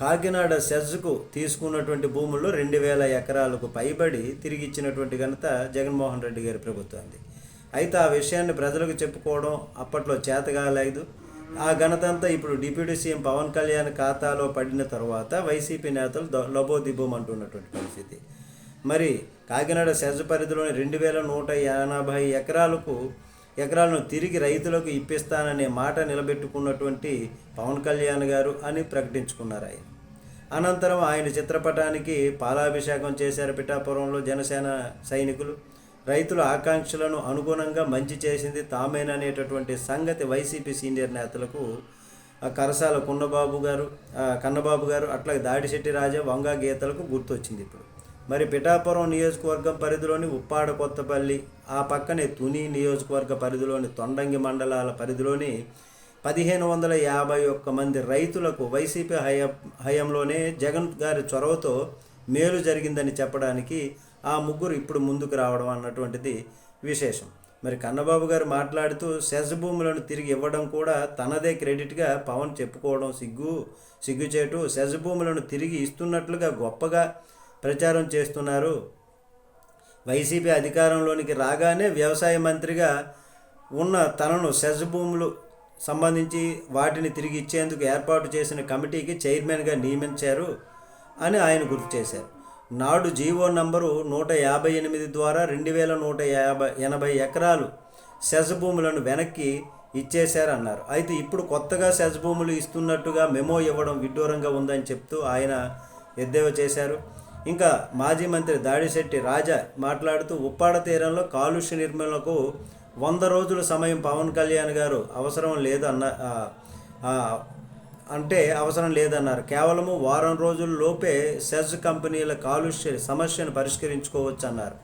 కాకినాడ సెజ్కు తీసుకున్నటువంటి భూముల్లో రెండు వేల ఎకరాలకు పైబడి తిరిగి ఇచ్చినటువంటి ఘనత జగన్మోహన్ రెడ్డి గారి ప్రభుత్వానికి. అయితే ఆ విషయాన్ని ప్రజలకు చెప్పుకోవడం అప్పట్లో చేతగాలేదు. ఆ ఘనతంతా ఇప్పుడు డిప్యూటీ సీఎం పవన్ కళ్యాణ్ ఖాతాలో పడిన తర్వాత వైసీపీ నేతలు ద- లబోదిబోమంటున్నటువంటి పరిస్థితి. మరి కాకినాడ సెజ్ పరిధిలోని రెండు వేల నూట ఎనభై ఎకరాలకు ఎకరాలను తిరిగి రైతులకు ఇప్పిస్తాననే మాట నిలబెట్టుకున్నటువంటి పవన్ కళ్యాణ్ గారు అని ప్రకటించుకున్నారు ఆయన. అనంతరం ఆయన చిత్రపటానికి పాలాభిషేకం చేశారు పిఠాపురంలో జనసేన సైనికులు. రైతుల ఆకాంక్షలను అనుగుణంగా మంచి చేసింది తామేననేటటువంటి సంగతి వైసీపీ సీనియర్ నేతలకు కరసాల కున్నబాబు గారు కన్నబాబు గారు అట్లాగే దాడిశెట్టి రాజా వంగా గీతలకు గుర్తొచ్చింది ఇప్పుడు. మరి పిఠాపురం నియోజకవర్గం పరిధిలోని ఉప్పాడ కొత్తపల్లి ఆ పక్కనే తుని నియోజకవర్గ పరిధిలోని తొండంగి మండలాల పరిధిలోని పదిహేను వందల యాభై ఒక్క మంది రైతులకు వైసీపీ హయ హయంలోనే జగన్ గారి చొరవతో మేలు జరిగిందని చెప్పడానికి ఆ ముగ్గురు ఇప్పుడు ముందుకు రావడం అన్నటువంటిది విశేషం. మరి కన్నబాబు గారు మాట్లాడుతూ సెస్ భూములను తిరిగి ఇవ్వడం కూడా తనదే క్రెడిట్గా పవన్ చెప్పుకోవడం సిగ్గు సిగ్గుచేటు. సెస్ భూములను తిరిగి ఇస్తున్నట్లుగా గొప్పగా ప్రచారం చేస్తున్నారు. వైసీపీ అధికారంలోనికి రాగానే వ్యవసాయ మంత్రిగా ఉన్న తనను సెజ్ భూములు సంబంధించి వాటిని తిరిగి ఇచ్చేందుకు ఏర్పాటు చేసిన కమిటీకి చైర్మన్గా నియమించారు అని ఆయన గుర్తు చేశారు. నాడు జీవో నంబరు నూట యాభై ఎనిమిది ద్వారా రెండు వేల నూట యాభై ఎనభై ఎకరాలు సెజ్ భూములను వెనక్కి ఇచ్చేశారన్నారు. అయితే ఇప్పుడు కొత్తగా సెజ్ భూములు ఇస్తున్నట్టుగా మెమో ఇవ్వడం విడ్డూరంగా ఉందని చెప్తూ ఆయన ఎద్దేవా చేశారు. ఇంకా మాజీ మంత్రి దాడిశెట్టి రాజా మాట్లాడుతూ ఉప్పాడ తీరంలో కాలుష్య నిర్మూలనకు వంద రోజుల సమయం పవన్ కళ్యాణ్ గారు అవసరం లేదన్న అంటే అవసరం లేదన్నారు. కేవలము వారం రోజుల లోపే సెజ్ కంపెనీల కాలుష్య సమస్యను పరిష్కరించుకోవచ్చు అన్నారు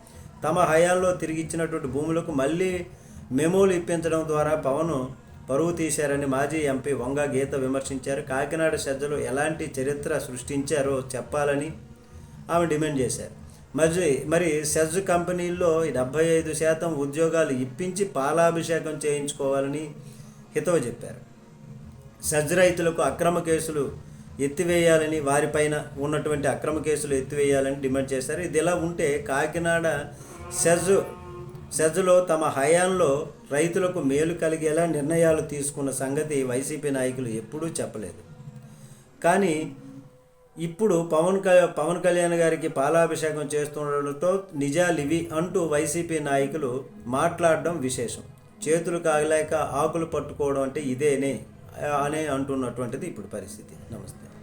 తమ హయాంలో తిరిగిచ్చినటువంటి భూములకు మళ్ళీ మెమోలు ఇప్పించడం ద్వారా పవన్ పరువు తీశారని మాజీ ఎంపీ వంగ గీత విమర్శించారు. కాకినాడ సజ్జలు ఎలాంటి చరిత్ర సృష్టించారో చెప్పాలని ఆమె డిమాండ్ చేశారు. మరి మరి సెజ్ కంపెనీల్లో డెబ్బై ఐదు శాతం ఉద్యోగాలు ఇప్పించి పాలాభిషేకం చేయించుకోవాలని హితవు చెప్పారు. సెజ్ రైతులకు అక్రమ కేసులు ఎత్తివేయాలని వారిపైన ఉన్నటువంటి అక్రమ కేసులు ఎత్తివేయాలని డిమాండ్ చేశారు. ఇది ఇలా ఉంటే కాకినాడ సెజ్ సెజ్లో తమ హయాంలో రైతులకు మేలు కలిగేలా నిర్ణయాలు తీసుకున్న సంగతి వైసీపీ నాయకులు ఎప్పుడూ చెప్పలేదు. కానీ ఇప్పుడు పవన్ కళ్యాణ్ పవన్ కళ్యాణ్ గారికి పాలాభిషేకం చేస్తుండటంతో నిజాలివి అంటూ వైసీపీ నాయకులు మాట్లాడడం విశేషం. చేతులు కాగలేక ఆకులు పట్టుకోవడం అంటే ఇదేనే అనే అంటున్నటువంటిది ఇప్పుడు పరిస్థితి. నమస్తే.